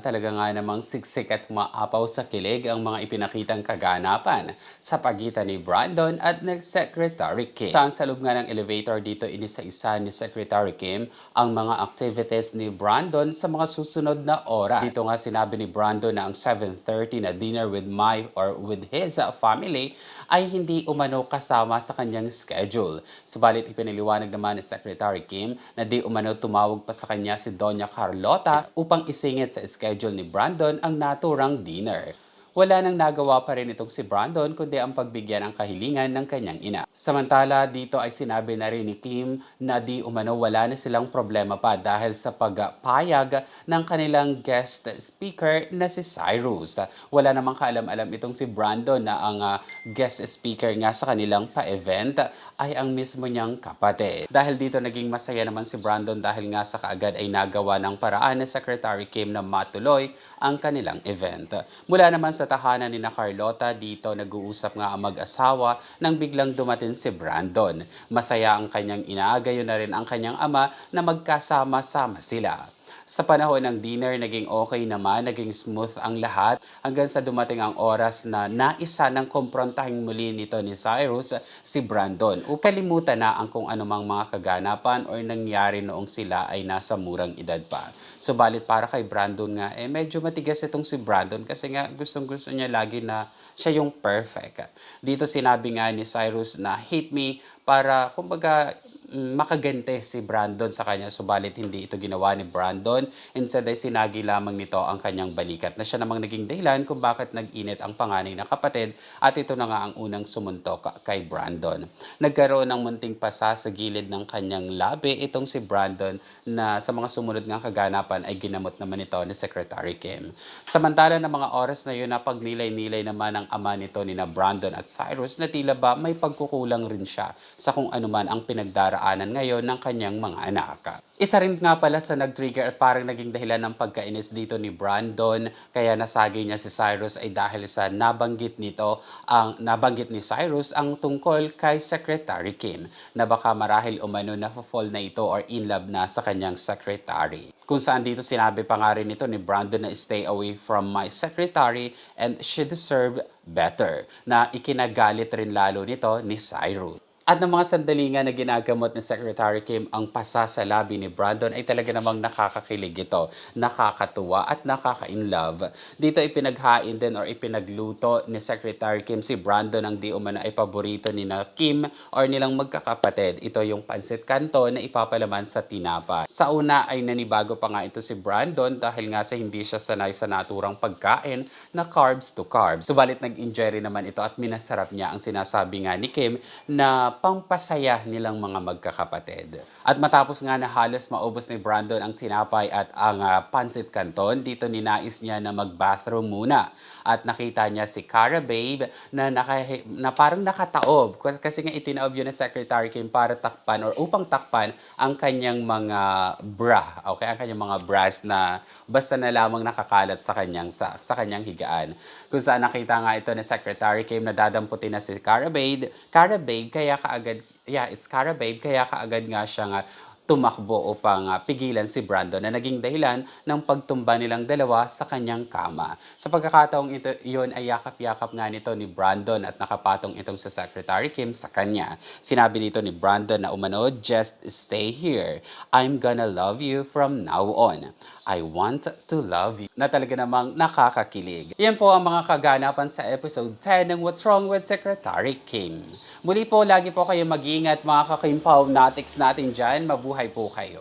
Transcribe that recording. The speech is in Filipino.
Talaga nga namang siksik at maapaw sa kilig ang mga ipinakitang kaganapan sa pagitan ni Brandon at ni Secretary Kim. Sa loob nga ng elevator dito inisa-isa ni Secretary Kim ang mga activities ni Brandon sa mga susunod na oras. Dito nga sinabi ni Brandon na ang 7.30 na dinner with my or with his uh, family ay hindi umano kasama sa kanyang schedule. Subalit ipiniliwanag naman ni Secretary Kim na di umano tumawag pa sa kanya si Doña Carlota upang isingit sa schedule ni Brandon ang naturang dinner. Wala nang nagawa pa rin itong si Brandon kundi ang pagbigyan ng kahilingan ng kanyang ina. Samantala, dito ay sinabi na rin ni Kim na di umano wala na silang problema pa dahil sa pagpayag ng kanilang guest speaker na si Cyrus. Wala namang kaalam-alam itong si Brandon na ang ah, guest speaker nga sa kanilang pa-event ay ang mismo niyang kapatid. Dahil dito naging masaya naman si Brandon dahil nga sa kaagad ay nagawa ng paraan ni Secretary Kim na matuloy ang kanilang event. Mula naman sa tahanan ni na Carlota, dito nag-uusap nga ang mag-asawa nang biglang dumating si Brandon. Masaya ang kanyang ina, gayon na rin ang kanyang ama na magkasama-sama sila. Sa panahon ng dinner, naging okay naman, naging smooth ang lahat hanggang sa dumating ang oras na naisa ng kumprontahin muli nito ni Cyrus si Brandon. Upalimutan na ang kung anumang mga kaganapan o nangyari noong sila ay nasa murang edad pa. Subalit para kay Brandon nga, eh medyo matigas itong si Brandon kasi nga gustong gusto niya lagi na siya yung perfect. Dito sinabi nga ni Cyrus na hate me para kumbaga makagante si Brandon sa kanya subalit hindi ito ginawa ni Brandon instead ay sinagi lamang nito ang kanyang balikat na siya namang naging dahilan kung bakit nag-init ang panganay na kapatid at ito na nga ang unang sumuntok kay Brandon. Nagkaroon ng munting pasa sa gilid ng kanyang labi itong si Brandon na sa mga sumunod nga kaganapan ay ginamot naman ito ni Secretary Kim. Samantala ng mga oras na yun na pagnilay-nilay naman ang ama nito ni na Brandon at Cyrus na tila ba may pagkukulang rin siya sa kung anuman ang pinagdaraanan ngayon ng kanyang mga anak. Isa rin nga pala sa nag-trigger at parang naging dahilan ng pagkainis dito ni Brandon kaya nasagi niya si Cyrus ay dahil sa nabanggit nito ang nabanggit ni Cyrus ang tungkol kay Secretary Kim na baka marahil umano na fall na ito or in love na sa kanyang secretary. Kung saan dito sinabi pa nga rin nito ni Brandon na stay away from my secretary and she deserve better na ikinagalit rin lalo nito ni Cyrus. At ng mga sandali nga na ginagamot ni Secretary Kim ang pasa sa labi ni Brandon ay talaga namang nakakakilig ito, nakakatuwa at nakaka-inlove. Dito ipinaghain din or ipinagluto ni Secretary Kim si Brandon ang di umano ay paborito ni na Kim or nilang magkakapatid. Ito yung pansit kanto na ipapalaman sa tinapa. Sa una ay nanibago pa nga ito si Brandon dahil nga sa hindi siya sanay sa naturang pagkain na carbs to carbs. Subalit nag-enjoy rin naman ito at minasarap niya ang sinasabi nga ni Kim na pampasaya nilang mga magkakapatid. At matapos nga na halos maubos ni Brandon ang tinapay at ang ah, pancit canton, dito ninais niya na mag-bathroom muna. At nakita niya si Cara Babe na, naka, na parang nakataob. Kasi nga itinaob yun ng Secretary Kim para takpan or upang takpan ang kanyang mga bra. Okay, ang kanyang mga bras na basta na lamang nakakalat sa kanyang sa, sa kanyang higaan. Kung saan nakita nga ito ni Secretary Kim na dadamputin na si Cara Babe, Cara Babe kaya kaagad, yeah, it's Cara Babe, kaya kaagad nga siya nga tumakbo upang ah, pigilan si Brandon na naging dahilan ng pagtumba nilang dalawa sa kanyang kama. Sa pagkakataong ito, yun ay yakap-yakap nga nito ni Brandon at nakapatong itong sa Secretary Kim sa kanya. Sinabi nito ni Brandon na umano, just stay here. I'm gonna love you from now on. I want to love you. Na talaga namang nakakakilig. Yan po ang mga kaganapan sa episode 10 ng What's Wrong with Secretary Kim. Muli po, lagi po kayo mag-iingat mga kakimpaw natics natin dyan. Mabuhay po kayo.